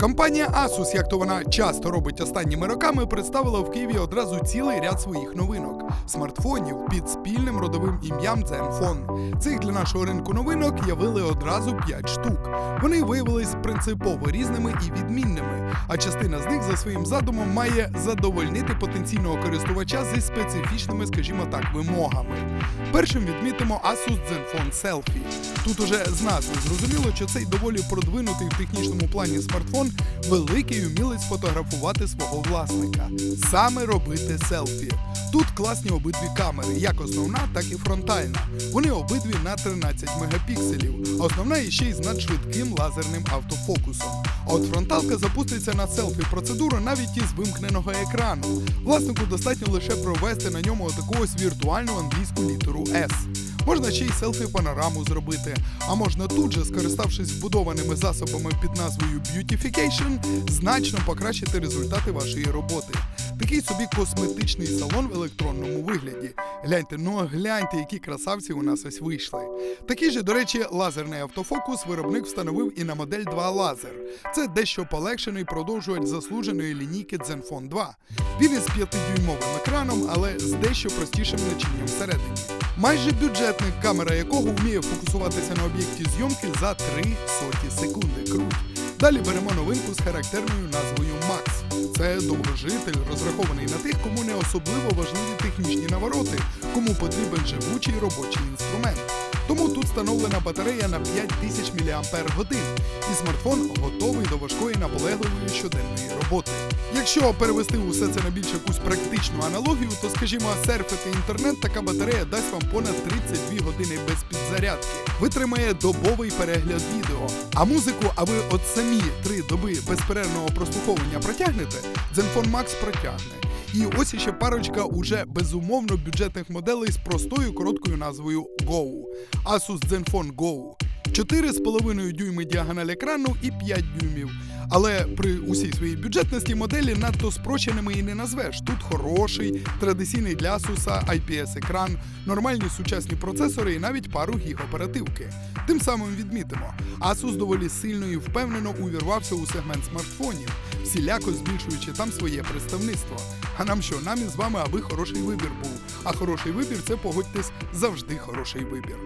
Компанія Asus, як то вона часто робить останніми роками, представила в Києві одразу цілий ряд своїх новинок смартфонів під спільним родовим ім'ям Zenfone. Цих для нашого ринку новинок явили одразу 5 штук. Вони виявились принципово різними і відмінними, а частина з них за своїм задумом має задовольнити потенційного користувача зі специфічними, скажімо так, вимогами. Першим відмітимо Asus Zenfone Selfie. Тут уже з назви зрозуміло, що цей доволі продвинутий в технічному плані смартфон великий умілець фотографувати свого власника, саме робити селфі. Тут класні обидві камери, як основна, так і фронтальна. Вони обидві на 13 мегапікселів, основна іще й з надшвидким лазерним автофокусом. А от фронталка запуститься на селфі процедуру навіть із вимкненого екрану. Власнику достатньо лише провести на ньому таку ось віртуальну англійську літеру S. Можна ще й селфі-панораму зробити, а можна тут же, скориставшись вбудованими засобами під назвою Beautification, значно покращити результати вашої роботи. Такий собі косметичний салон в електронному вигляді. Гляньте, ну гляньте, які красавці у нас ось вийшли. Такий же, до речі, лазерний автофокус виробник встановив і на модель 2 лазер. Це дещо полегшений продовжувач заслуженої лінійки Zenfone 2. Він із 5-дюймовим екраном, але з дещо простішим начинням всередині. Майже бюджетник, камера якого вміє фокусуватися на об'єкті зйомки за 3 соті секунди. Круть. Далі беремо новинку з характерною назвою Max. Це довгожитель, розрахований на тих, кому не особливо важливі технічні навороти, кому потрібен живучий робочий інструмент. Тому тут встановлена батарея на 5000 мАч, і смартфон готовий до важкої наполегливої щоденної роботи. Якщо перевести усе це на більш якусь практичну аналогію, то скажімо, серфити інтернет така батарея дасть вам понад 32 години без підзарядки. Витримає добовий перегляд відео. А музику, а ви от самі три доби безперервного прослуховування протягнете, Zenfone Max протягне. І ось іще парочка уже безумовно бюджетних моделей з простою короткою назвою Go. Asus Zenfone Go. 4,5 дюйми діагональ екрану і 5 дюймів. Але при усій своїй бюджетності моделі надто спрощеними і не назвеш. Тут хороший, традиційний для Asus IPS-екран, нормальні сучасні процесори і навіть пару гіг оперативки. Тим самим відмітимо, Asus доволі сильно і впевнено увірвався у сегмент смартфонів, всіляко збільшуючи там своє представництво. А нам що, нам із вами, аби хороший вибір був. А хороший вибір це погодьтесь завжди хороший вибір.